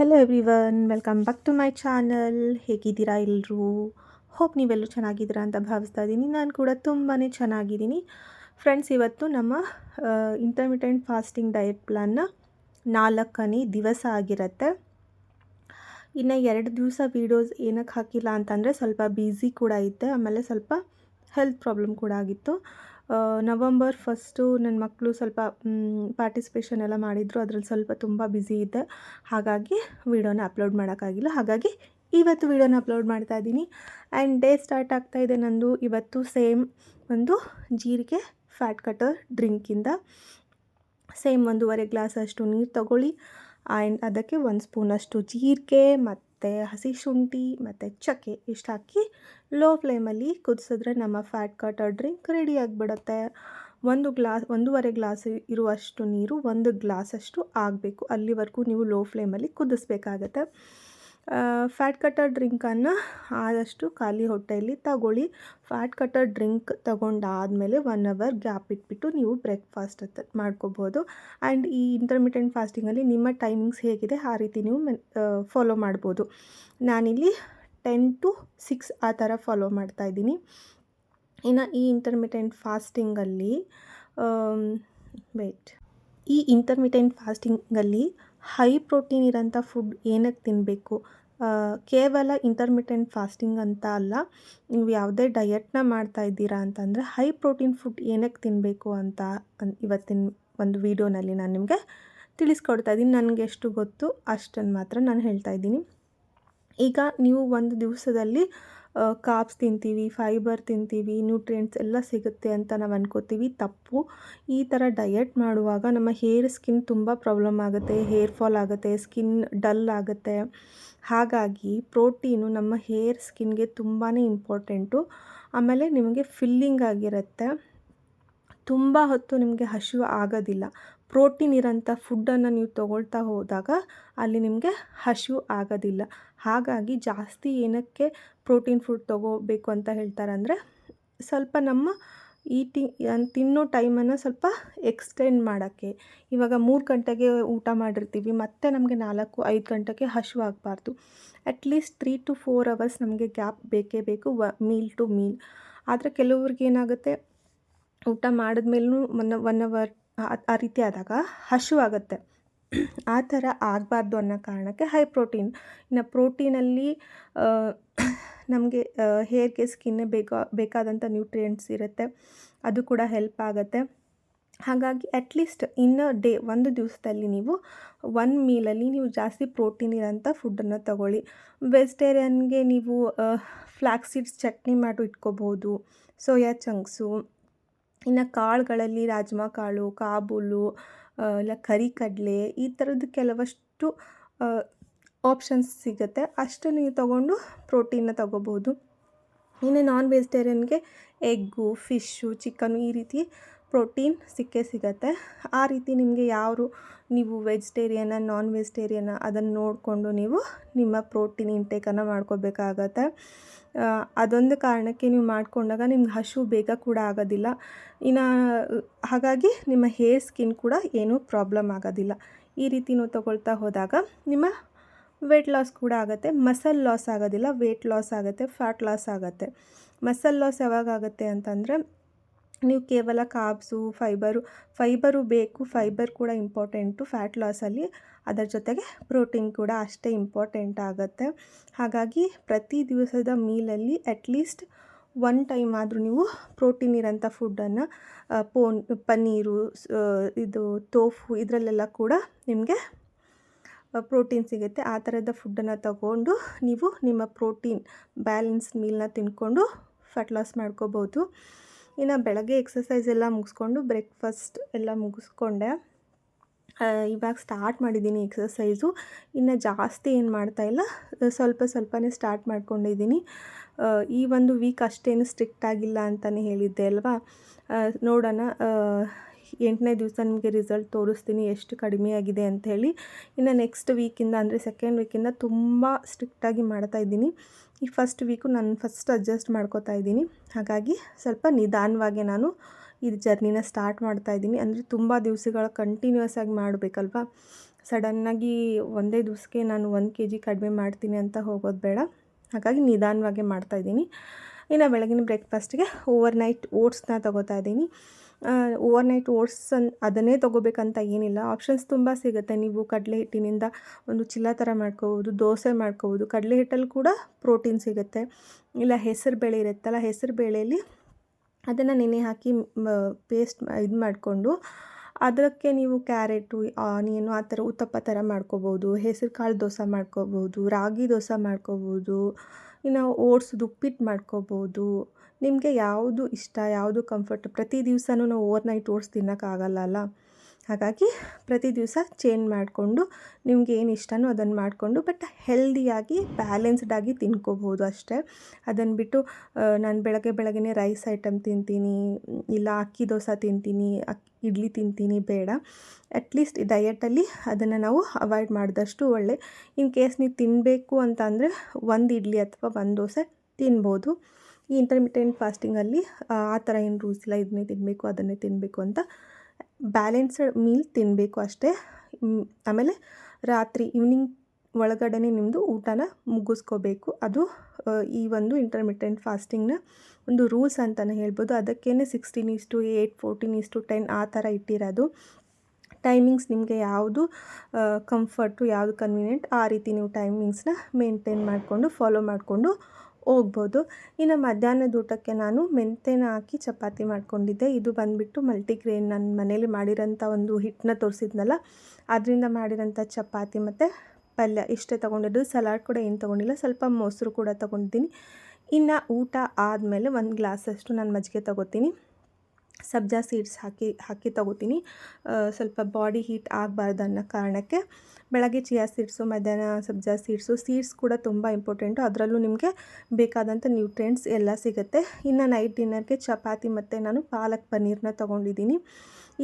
Hello everyone welcome back to my channel ಹೇಗಿದ್ದೀರಾ ಎಲ್ಲರೂ hope ನೀವೆಲ್ಲರೂ ಚೆನ್ನಾಗಿದ್ದೀರಾ ಅಂತ ಭಾವಿಸ್ತಾ ಇದ್ದೀನಿ. ನಾನು ಕೂಡ ತುಂಬಾ ಚೆನ್ನಾಗಿದ್ದೀನಿ. ಫ್ರೆಂಡ್ಸ್ ಇವತ್ತು ನಮ್ಮ ಇಂಟರ್ಮಿಟೆಂಟ್ ಫಾಸ್ಟಿಂಗ್ ಡಯಟ್ ಪ್ಲಾನ್ನ ನಾಲ್ಕನೇ ದಿವಸ ಆಗಿರುತ್ತೆ. ಇನ್ನು ಎರಡು ದಿವಸ ವೀಡಿಯೋಸ್ ಏನಕ್ಕೆ ಹಾಕಿಲ್ಲ ಅಂತಂದರೆ ಸ್ವಲ್ಪ ಬ್ಯುಸಿ ಕೂಡ ಇದ್ದೆ ಆಮೇಲೆ ಸ್ವಲ್ಪ ಹೆಲ್ತ್ ಪ್ರಾಬ್ಲಮ್ ಕೂಡ ಆಗಿತ್ತು. ನವಂಬರ್ ಫಸ್ಟು ನನ್ನ ಮಕ್ಕಳು ಸ್ವಲ್ಪ ಪಾರ್ಟಿಸಿಪೇಷನ್ ಎಲ್ಲ ಮಾಡಿದರು. ಅದ್ರಲ್ಲಿ ಸ್ವಲ್ಪ ತುಂಬ ಬ್ಯುಸಿ ಇದ್ದೆ. ಹಾಗಾಗಿ ವೀಡಿಯೋನ ಅಪ್ಲೋಡ್ ಮಾಡೋಕ್ಕಾಗಿಲ್ಲ. ಹಾಗಾಗಿ ಇವತ್ತು ವೀಡಿಯೋನ ಅಪ್ಲೋಡ್ ಮಾಡ್ತಾ ಇದ್ದೀನಿ. ಆ್ಯಂಡ್ ಡೇ ಸ್ಟಾರ್ಟ್ ಆಗ್ತಾ ಇದೆ ನಂದು. ಇವತ್ತು ಸೇಮ್ ಒಂದು ಜೀರಿಗೆ ಫ್ಯಾಟ್ ಕಟರ್ ಡ್ರಿಂಕಿಂದ ಸೇಮ್ ಒಂದೂವರೆ ಗ್ಲಾಸ್ ಅಷ್ಟು ನೀರು ತಗೊಳ್ಳಿ. ಆ್ಯಂಡ್ ಅದಕ್ಕೆ ಒಂದು ಸ್ಪೂನಷ್ಟು ಜೀರಿಗೆ ಮತ್ತು ಹಸಿ ಶುಂಠಿ ಮತ್ತು ಚಕ್ಕೆ ಇಷ್ಟು ಹಾಕಿ ಲೋ ಫ್ಲೇಮಲ್ಲಿ ಕುದಿಸಿದ್ರೆ ನಮ್ಮ ಫ್ಯಾಟ್ ಕಟರ್ ಡ್ರಿಂಕ್ ರೆಡಿ ಆಗಿಬಿಡುತ್ತೆ. ಒಂದು ಗ್ಲಾಸ್ ಒಂದೂವರೆ ಗ್ಲಾಸ್ ಇರುವಷ್ಟು ನೀರು, ಒಂದು ಗ್ಲಾಸಷ್ಟು ಆಗಬೇಕು. ಅಲ್ಲಿವರೆಗೂ ನೀವು ಲೋ ಫ್ಲೇಮಲ್ಲಿ ಕುದಿಸ್ಬೇಕಾಗತ್ತೆ. ಫ್ಯಾಟ್ ಕಟ್ಟರ್ ಡ್ರಿಂಕನ್ನು ಆದಷ್ಟು ಖಾಲಿ ಹೊಟ್ಟೆಯಲ್ಲಿ ತಗೊಳ್ಳಿ. ಫ್ಯಾಟ್ ಕಟ್ಟರ್ ಡ್ರಿಂಕ್ ತಗೊಂಡಾದಮೇಲೆ ಒನ್ ಅವರ್ ಗ್ಯಾಪ್ ಇಟ್ಬಿಟ್ಟು ನೀವು ಬ್ರೇಕ್ಫಾಸ್ಟ್ ಮಾಡ್ಕೋಬೋದು. ಆ್ಯಂಡ್ ಈ ಇಂಟರ್ಮಿಟೆಂಟ್ ಫಾಸ್ಟಿಂಗಲ್ಲಿ ನಿಮ್ಮ ಟೈಮಿಂಗ್ಸ್ ಹೇಗಿದೆ ಆ ರೀತಿ ನೀವು ಫಾಲೋ ಮಾಡ್ಬೋದು. ನಾನಿಲ್ಲಿ ಟೆನ್ ಟು ಸಿಕ್ಸ್ ಆ ಥರ ಫಾಲೋ ಮಾಡ್ತಾಯಿದ್ದೀನಿ ಇನ್ನು ಈ ಇಂಟರ್ಮಿಟೆಂಟ್ ಫಾಸ್ಟಿಂಗಲ್ಲಿ ವೆಯ್ಟ್ ಈ ಇಂಟರ್ಮಿಟೆಂಟ್ ಫಾಸ್ಟಿಂಗಲ್ಲಿ ಹೈ ಪ್ರೋಟೀನ್ ಇರೋಂಥ ಫುಡ್ ಏನಕ್ಕೆ ತಿನ್ನಬೇಕು ಕೇವಲ ಇಂಟರ್ಮಿಟೆಂಟ್ ಫಾಸ್ಟಿಂಗ್ ಅಂತ ಅಲ್ಲ, ನೀವು ಯಾವುದೇ ಡಯಟ್ನ ಮಾಡ್ತಾ ಇದ್ದೀರಾ ಅಂತಂದರೆ ಹೈ ಪ್ರೋಟೀನ್ ಫುಡ್ ಏನಕ್ಕೆ ತಿನ್ನಬೇಕು ಅಂತ ಇವತ್ತಿನ ಒಂದು ವೀಡಿಯೋನಲ್ಲಿ ನಾನು ನಿಮಗೆ ತಿಳಿಸ್ಕೊಡ್ತಾ ಇದ್ದೀನಿ. ನನಗೆ ಎಷ್ಟು ಗೊತ್ತು ಅಷ್ಟನ್ನು ಮಾತ್ರ ನಾನು ಹೇಳ್ತಾ ಇದ್ದೀನಿ. ಈಗ ನೀವು ಒಂದು ದಿವಸದಲ್ಲಿ ಕಾಪ್ಸ್ ತಿಂತೀವಿ ಫೈಬರ್ ತಿಂತೀವಿ ನ್ಯೂಟ್ರಿಯೆಂಟ್ಸ್ ಎಲ್ಲ ಸಿಗುತ್ತೆ ಅಂತ ನಾವು ಅನ್ಕೋತೀವಿ. ತಪ್ಪು. ಈ ಥರ ಡಯಟ್ ಮಾಡುವಾಗ ನಮ್ಮ ಹೇರ್ ಸ್ಕಿನ್ ತುಂಬ ಪ್ರಾಬ್ಲಮ್ ಆಗುತ್ತೆ ಹೇರ್ ಫಾಲ್ ಆಗುತ್ತೆ ಸ್ಕಿನ್ ಡಲ್ ಆಗುತ್ತೆ. ಹಾಗಾಗಿ ಪ್ರೋಟೀನು ನಮ್ಮ ಹೇರ್ ಸ್ಕಿನ್ಗೆ ತುಂಬಾ ಇಂಪಾರ್ಟೆಂಟು ಆಮೇಲೆ ನಿಮಗೆ ಫಿಲ್ಲಿಂಗ್ ಆಗಿರುತ್ತೆ. ತುಂಬ ಹೊತ್ತು ನಿಮಗೆ ಹಸಿವು ಆಗೋದಿಲ್ಲ. ಪ್ರೋಟೀನ್ ಇರೋಂಥ ಫುಡ್ಡನ್ನು ನೀವು ತಗೊಳ್ತಾ ಹೋದಾಗ ಅಲ್ಲಿ ನಿಮಗೆ ಹಸಿವು ಆಗೋದಿಲ್ಲ. ಹಾಗಾಗಿ ಜಾಸ್ತಿ ಏನಕ್ಕೆ ಪ್ರೋಟೀನ್ ಫುಡ್ ತಗೋಬೇಕು ಅಂತ ಹೇಳ್ತಾರೆ ಅಂದರೆ ಸ್ವಲ್ಪ ನಮ್ಮ ಈಟಿ ತಿನ್ನೋ ಟೈಮನ್ನು ಸ್ವಲ್ಪ ಎಕ್ಸ್ಟೆಂಡ್ ಮಾಡೋಕ್ಕೆ. ಇವಾಗ ಮೂರು ಗಂಟೆಗೆ ಊಟ ಮಾಡಿರ್ತೀವಿ, ಮತ್ತೆ ನಮಗೆ ನಾಲ್ಕು, ಐದು ಗಂಟೆಗೆ ಹಸಿವು ಆಗಬಾರ್ದು. At least three to four hours ನಮಗೆ ಗ್ಯಾಪ್ ಬೇಕೇ ಬೇಕು, ವ ಮೀಲ್ ಟು ಮೀಲ್ ಆದರೆ ಕೆಲವ್ರಿಗೆ ಏನಾಗುತ್ತೆ, ಊಟ ಮಾಡಿದ್ಮೇಲೂ ಒನ್ ಒನ್ ಅವರ್ ಆ ರೀತಿ ಆದಾಗ ಹಸಿವಾಗುತ್ತೆ ಆ ಥರ ಆಗಬಾರ್ದು ಅನ್ನೋ ಕಾರಣಕ್ಕೆ ಹೈ ಪ್ರೋಟೀನ್ ಇನ್ನು ಪ್ರೋಟೀನಲ್ಲಿ ನಮಗೆ ಹೇರ್ಗೆ ಸ್ಕಿನ್ಗೆ ಬೇಕಾ, ಬೇಕಾದಂಥ ನ್ಯೂಟ್ರಿಯೆಂಟ್ಸ್ ಇರುತ್ತೆ. ಅದು ಕೂಡ ಹೆಲ್ಪ್ ಆಗುತ್ತೆ. ಹಾಗಾಗಿ ಅಟ್ಲೀಸ್ಟ್ ಇನ್ನು ಡೇ ಒಂದು ದಿವಸದಲ್ಲಿ ನೀವು ಒನ್ ಮೀಲಲ್ಲಿ ನೀವು ಜಾಸ್ತಿ ಪ್ರೋಟೀನ್ ಇರೋಂಥ ಫುಡ್ಡನ್ನು ತಗೊಳ್ಳಿ. ವೆಜಿಟೇರಿಯನ್ಗೆ ನೀವು ಫ್ಲ್ಯಾಕ್ಸ್ ಸೀಡ್ಸ್ ಚಟ್ನಿ ಮಾಡಿ ಇಟ್ಕೋಬೋದು ಸೋಯಾ ಚಂಕ್ಸು ಇನ್ನು ಕಾಳುಗಳಲ್ಲಿ ರಾಜ್ಮಾ ಕಾಳು, ಕಾಬೂಲು ಇಲ್ಲ ಕರಿ ಕಡಲೆ ಈ ಥರದ್ದು ಕೆಲವಷ್ಟು ಆಪ್ಷನ್ಸ್ ಸಿಗುತ್ತೆ. ಅಷ್ಟು ನೀವು ತೊಗೊಂಡು ಪ್ರೋಟೀನ್ನ ತೊಗೋಬೋದು. ಇನ್ನು ನಾನ್ ವೆಜಿಟೇರಿಯನ್ಗೆ ಎಗ್ಗು ಫಿಶ್ಶು ಚಿಕನು ಈ ರೀತಿ ಪ್ರೋಟೀನ್ ಸಿಕ್ಕೇ ಸಿಗತ್ತೆ. ಆ ರೀತಿ ನಿಮಗೆ ಯಾರು ನೀವು ವೆಜಿಟೇರಿಯನ ನಾನ್ ವೆಜಿಟೇರಿಯನ ಅದನ್ನು ನೋಡಿಕೊಂಡು ನೀವು ನಿಮ್ಮ ಪ್ರೋಟೀನ್ ಇಂಟೇಕನ್ನು ಮಾಡ್ಕೋಬೇಕಾಗತ್ತೆ. ಅದೊಂದು ಕಾರಣಕ್ಕೆ ನೀವು ಮಾಡಿಕೊಂಡಾಗ ನಿಮ್ಗೆ ಹಸು ಬೇಗ ಕೂಡ ಆಗೋದಿಲ್ಲ. ಇನ್ನು, ಹಾಗಾಗಿ ನಿಮ್ಮ ಹೇರ್ ಸ್ಕಿನ್ ಕೂಡ ಏನೂ ಪ್ರಾಬ್ಲಮ್ ಆಗೋದಿಲ್ಲ. ಈ ರೀತಿ ನೀವು ತಗೊಳ್ತಾ ಹೋದಾಗ ನಿಮ್ಮ ವೆಯ್ಟ್ ಲಾಸ್ ಕೂಡ ಆಗುತ್ತೆ. ಮಸಲ್ ಲಾಸ್ ಆಗೋದಿಲ್ಲ ವೆಯ್ಟ್ ಲಾಸ್ ಆಗುತ್ತೆ, ಫ್ಯಾಟ್ ಲಾಸ್ ಆಗುತ್ತೆ. ಮಸಲ್ ಲಾಸ್ ಯಾವಾಗ ಆಗುತ್ತೆ ಅಂತಂದರೆ ನೀವು ಕೇವಲ ಕಾಬ್ಸು ಫೈಬರು ಫೈಬರು ಬೇಕು ಫೈಬರ್ ಕೂಡ ಇಂಪಾರ್ಟೆಂಟು ಫ್ಯಾಟ್ ಲಾಸಲ್ಲಿ ಅದರ ಜೊತೆಗೆ ಪ್ರೋಟೀನ್ ಕೂಡ ಅಷ್ಟೇ ಇಂಪಾರ್ಟೆಂಟ್ ಆಗುತ್ತೆ. ಹಾಗಾಗಿ ಪ್ರತಿ ದಿವಸದ ಮೀಲಲ್ಲಿ ಅಟ್ಲೀಸ್ಟ್ ಒನ್ ಟೈಮ್ ಆದರೂ ನೀವು ಪ್ರೋಟೀನ್ ಇರೋಂಥ ಫುಡ್ಡನ್ನು ಪೋನ್, ಪನ್ನೀರು ಇದು ತೋಫು ಇದರಲ್ಲೆಲ್ಲ ಕೂಡ ನಿಮಗೆ ಪ್ರೋಟೀನ್ ಸಿಗುತ್ತೆ. ಆ ಥರದ ಫುಡ್ಡನ್ನು ತಗೊಂಡು ನೀವು ನಿಮ್ಮ ಪ್ರೋಟೀನ್ ಬ್ಯಾಲೆನ್ಸ್ ಮೀಲ್ನ ತಿನ್ಕೊಂಡು ಫ್ಯಾಟ್ ಲಾಸ್ ಮಾಡ್ಕೋಬೋದು. ಇನ್ನು ಬೆಳಗ್ಗೆ ಎಕ್ಸಸೈಸ್ ಎಲ್ಲ ಮುಗಿಸ್ಕೊಂಡು ಬ್ರೇಕ್ಫಾಸ್ಟ್ ಎಲ್ಲ ಮುಗಿಸ್ಕೊಂಡೆ. ಇವಾಗ ಸ್ಟಾರ್ಟ್ ಮಾಡಿದ್ದೀನಿ ಎಕ್ಸಸೈಸು ಇನ್ನು ಜಾಸ್ತಿ ಏನು ಮಾಡ್ತಾ ಇಲ್ಲ. ಸ್ವಲ್ಪ ಸ್ವಲ್ಪನೇ ಸ್ಟಾರ್ಟ್ ಮಾಡ್ಕೊಂಡಿದ್ದೀನಿ. ಈ ಒಂದು ವೀಕ್ ಅಷ್ಟೇನು ಸ್ಟ್ರಿಕ್ಟ್ ಆಗಿಲ್ಲ ಅಂತಲೇ ಹೇಳಿದ್ದೆ ಅಲ್ವಾ? ನೋಡೋಣ. ಎಂಟನೇ ದಿವಸ ನಿಮಗೆ ರಿಸಲ್ಟ್ ತೋರಿಸ್ತೀನಿ ಎಷ್ಟು ಕಡಿಮೆ ಆಗಿದೆ ಅಂತ ಹೇಳಿ. ಇನ್ನು ನೆಕ್ಸ್ಟ್ ವೀಕಿಂದ ಅಂದರೆ ಸೆಕೆಂಡ್ ವೀಕಿಂದ ತುಂಬ ಸ್ಟ್ರಿಕ್ಟಾಗಿ ಮಾಡ್ತಾ ಇದ್ದೀನಿ. ಈ ಫಸ್ಟ್ ವೀಕು ನಾನು ಫಸ್ಟ್ ಅಡ್ಜಸ್ಟ್ ಮಾಡ್ಕೋತಾ ಇದ್ದೀನಿ. ಹಾಗಾಗಿ ಸ್ವಲ್ಪ ನಿಧಾನವಾಗಿ ನಾನು ಇದು ಜರ್ನಿನ ಸ್ಟಾರ್ಟ್ ಮಾಡ್ತಾ ಇದ್ದೀನಿ. ಅಂದರೆ ತುಂಬ ದಿವಸಗಳ ಕಂಟಿನ್ಯೂಸ್ ಆಗಿ ಮಾಡಬೇಕಲ್ವಾ? ಸಡನ್ನಾಗಿ ಒಂದೇ ದಿವಸಕ್ಕೆ ನಾನು ಒಂದು ಕೆ ಜಿ ಕಡಿಮೆ ಮಾಡ್ತೀನಿ ಅಂತ ಹೋಗೋದು ಬೇಡ. ಹಾಗಾಗಿ ನಿಧಾನವಾಗೇ ಮಾಡ್ತಾಯಿದ್ದೀನಿ ಇನ್ನು ಬೆಳಗಿನ ಬ್ರೇಕ್ಫಾಸ್ಟ್ಗೆ ಓವರ್ ನೈಟ್ ಓಟ್ಸ್ನ ತೊಗೋತಾ ಇದ್ದೀನಿ. ಓವರ್ ನೈಟ್ ಓಟ್ಸ್ ಅದನ್ನೇ ತೊಗೋಬೇಕಂತ ಏನಿಲ್ಲ. ಆಪ್ಷನ್ಸ್ ತುಂಬ ಸಿಗುತ್ತೆ. ನೀವು ಕಡಲೆ ಹಿಟ್ಟಿನಿಂದ ಒಂದು ಚಿಲ್ಲ ಥರ ಮಾಡ್ಕೋಬೋದು, ದೋಸೆ ಮಾಡ್ಕೋಬೋದು. ಕಡಲೆ ಹಿಟ್ಟಲ್ಲಿ ಕೂಡ ಪ್ರೋಟೀನ್ ಸಿಗುತ್ತೆ. ಇಲ್ಲ, ಹೆಸರು ಬೇಳೆ ಇರುತ್ತಲ್ಲ, ಹೆಸರು ಬೇಳೆಯಲ್ಲಿ ಅದನ್ನು ನೆನೆ ಹಾಕಿ ಪೇಸ್ಟ್ ಇದು ಮಾಡಿಕೊಂಡು ಅದಕ್ಕೆ ನೀವು ಕ್ಯಾರೆಟು ಆನಿಯನು ಆ ಥರ ಉತ್ತಪ್ಪ ಥರ ಮಾಡ್ಕೋಬೋದು. ಹೆಸರು ಕಾಳು ದೋಸೆ ಮಾಡ್ಕೋಬೋದು, ರಾಗಿ ದೋಸೆ ಮಾಡ್ಕೋಬೋದು, ಇನ್ನು ಓಟ್ಸ್ದು ಉಪ್ಪಿಟ್ಟು ಮಾಡ್ಕೋಬೋದು. ನಿಮಗೆ ಯಾವುದು ಇಷ್ಟ, ಯಾವುದು ಕಂಫರ್ಟ್ ಪ್ರತಿ ದಿವಸನೂ ನಾವು ಓವರ್ ನೈಟ್ ಓಟ್ಸ್ ತಿನ್ನೋಕ್ಕಾಗಲ್ಲ ಹಾಗಾಗಿ ಪ್ರತಿ ದಿವಸ ಚೇಂಜ್ ಮಾಡಿಕೊಂಡು ನಿಮ್ಗೆ ಏನು ಇಷ್ಟನೋ ಅದನ್ನು ಮಾಡಿಕೊಂಡು ಬಟ್ ಹೆಲ್ದಿಯಾಗಿ ಬ್ಯಾಲೆನ್ಸ್ಡಾಗಿ ತಿನ್ಕೋಬೋದು ಅಷ್ಟೇ. ಅದನ್ನು ಬಿಟ್ಟು ನಾನು ಬೆಳಗ್ಗೆ ಬೆಳಗ್ಗೆ ರೈಸ್ ಐಟಮ್ ತಿಂತೀನಿ, ಇಲ್ಲ ಅಕ್ಕಿ ದೋಸೆ ತಿಂತೀನಿ ಅಕ್ಕಿ ಇಡ್ಲಿ ತಿಂತೀನಿ ಬೇಡ. ಅಟ್ಲೀಸ್ಟ್ ಡಯಟಲ್ಲಿ ಅದನ್ನು ನಾವು ಅವಾಯ್ಡ್ ಮಾಡಿದಷ್ಟು ಒಳ್ಳೆ. ಇನ್ ಕೇಸ್ ನೀವು ತಿನ್ನಬೇಕು ಅಂತ ಅಂದರೆ ಒಂದು ಇಡ್ಲಿ ಅಥವಾ ಒಂದು ದೋಸೆ ತಿನ್ಬೋದು. ಈ ಇಂಟರ್ಮಿಟೆಂಟ್ ಫಾಸ್ಟಿಂಗಲ್ಲಿ ಆ ಥರ ಏನು ರೂಲ್ಸ್ ಇಲ್ಲ, ಇದನ್ನೇ ತಿನ್ನಬೇಕು ಅದನ್ನೇ ತಿನ್ನಬೇಕು ಅಂತ ಬ್ಯಾಲೆನ್ಸ್ಡ್ ಮೀಲ್ ತಿನ್ನಬೇಕು ಅಷ್ಟೇ. ಆಮೇಲೆ ರಾತ್ರಿ ಈವ್ನಿಂಗ್ ಒಳಗಡೆ ನಿಮ್ಮದು ಊಟನ ಮುಗಿಸ್ಕೋಬೇಕು. ಅದು ಈ ಒಂದು ಇಂಟರ್ಮಿಟೆಂಟ್ ಫಾಸ್ಟಿಂಗ್ನ ಒಂದು ರೂಲ್ಸ್ ಅಂತಲೇ ಹೇಳ್ಬೋದು. ಅದಕ್ಕೇ sixteen is to eight fourteen is to ten ಆ ಥರ ಇಟ್ಟಿರೋದು. ಟೈಮಿಂಗ್ಸ್ ನಿಮಗೆ ಯಾವುದು ಕಂಫರ್ಟು ಯಾವುದು ಕನ್ವೀನಿಯೆಂಟ್ ಆ ರೀತಿ ನೀವು ಟೈಮಿಂಗ್ಸ್ನ ಮೇಂಟೈನ್ ಮಾಡಿಕೊಂಡು ಫಾಲೋ ಮಾಡಿಕೊಂಡು ಹೋಗ್ಬೋದು. ಇನ್ನು ಮಧ್ಯಾಹ್ನದ ಊಟಕ್ಕೆ ನಾನು ಮೆಂತ್ಯನ ಹಾಕಿ ಚಪಾತಿ ಮಾಡ್ಕೊಂಡಿದ್ದೆ. ಇದು ಬಂದುಬಿಟ್ಟು ಮಲ್ಟಿಗ್ರೇನ್ ನನ್ನ ಮನೇಲಿ ಮಾಡಿರೋಂಥ ಒಂದು ಹಿಟ್ಟನ್ನ ತೋರಿಸಿದ್ನಲ್ಲ, ಅದರಿಂದ ಮಾಡಿರೋಂಥ ಚಪಾತಿ ಮತ್ತು ಪಲ್ಯ ಇಷ್ಟೇ ತೊಗೊಂಡಿದ್ದು. ಸಲಾಡ್ ಕೂಡ ಏನು ತೊಗೊಂಡಿಲ್ಲ, ಸ್ವಲ್ಪ ಮೊಸರು ಕೂಡ ತೊಗೊಂಡಿದ್ದೀನಿ. ಇನ್ನು ಊಟ ಆದಮೇಲೆ ಒಂದು ಗ್ಲಾಸಷ್ಟು ನಾನು ಮಜ್ಜಿಗೆ ತೊಗೋತೀನಿ. ಸಬ್ಜಾ ಸೀಡ್ಸ್ ಹಾಕಿ ಹಾಕಿ ತಗೋತೀನಿ. ಸ್ವಲ್ಪ ಬಾಡಿ ಹೀಟ್ ಆಗಬಾರ್ದು ಅನ್ನೋ ಕಾರಣಕ್ಕೆ ಬೆಳಗ್ಗೆ ಚಿಯಾ ಸೀಡ್ಸು, ಮಧ್ಯಾಹ್ನ ಸಬ್ಜಾ ಸೀಡ್ಸು, ಸೀಡ್ಸ್ ಕೂಡ ತುಂಬ ಇಂಪಾರ್ಟೆಂಟು. ಅದರಲ್ಲೂ ನಿಮಗೆ ಬೇಕಾದಂಥ ನ್ಯೂಟ್ರಿಯೆಂಟ್ಸ್ ಎಲ್ಲ ಸಿಗುತ್ತೆ. ಇನ್ನು ನೈಟ್ ಡಿನ್ನರ್ಗೆ ಚಪಾತಿ ಮತ್ತು ನಾನು ಪಾಲಕ್ ಪನ್ನೀರ್ನ ತೊಗೊಂಡಿದ್ದೀನಿ.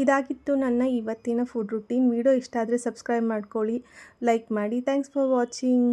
ಇದಾಗಿತ್ತು ನನ್ನ ಇವತ್ತಿನ ಫುಡ್ ರುಟೀನ್. ವಿಡಿಯೋ ಇಷ್ಟ ಆದರೆ ಸಬ್ಸ್ಕ್ರೈಬ್ ಮಾಡ್ಕೊಳ್ಳಿ, ಲೈಕ್ ಮಾಡಿ. Thanks for watching.